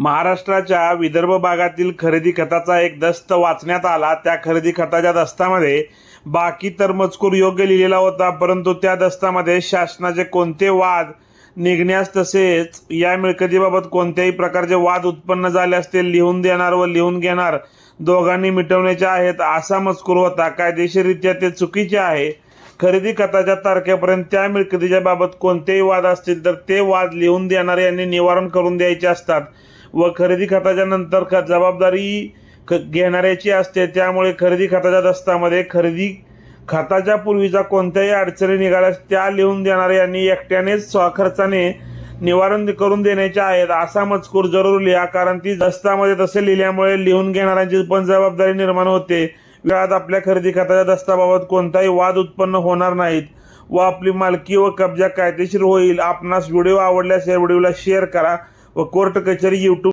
महाराष्ट्राच्या विदर्भ भागातील खरेदी खताचा एक दस्त वाचण्यात आला. त्या खरेदी खताच्या दस्तामध्ये बाकी तर मजकूर योग्य लिहिलेला होता परंतु त्या दस्तामध्ये शासनाचे कोणते वाद निघण्यास तसेच या मिळकतीबाबत कोणत्याही प्रकारचे वाद उत्पन्न झाले असतील लिहून देणार व लिहून घेणार दोघांनी मिटवण्याचे आहेत असा मजकूर होता. कायदेशीररित्या ते चुकीचे आहे. खरेदी खताच्या तारखेपर्यंत त्या मिळकतीच्या बाबत कोणतेही वाद असतील तर ते वाद लिहून देणारे यांनी निवारण करून द्यायचे असतात. व खरेदी खताच्या नंतर ख जबाबदारी ख घेणाऱ्याची असते. त्यामुळे खरेदी खताच्या दस्तामध्ये खरेदी खताच्या पूर्वीचा कोणत्याही अडचणी निघाल्यास त्या लिहून देणारे यांनी एकट्यानेच स्वखर्चाने निवारण करून देण्याच्या आहेत. असा मजकूर जरूर लिहा कारण ती दस्तामध्ये तसे लिहिल्यामुळे लिहून घेणाऱ्यांची पण जबाबदारी निर्माण होते. वेळात आपल्या खरेदी खताच्या दस्ताबाबत कोणताही वाद उत्पन्न होणार नाहीत व आपली मालकी व कब्जा कायदेशीर होईल. आपणास व्हिडिओ आवडल्यास या व्हिडिओला शेअर करा. व कोर्ट कचेरी यूट्यूब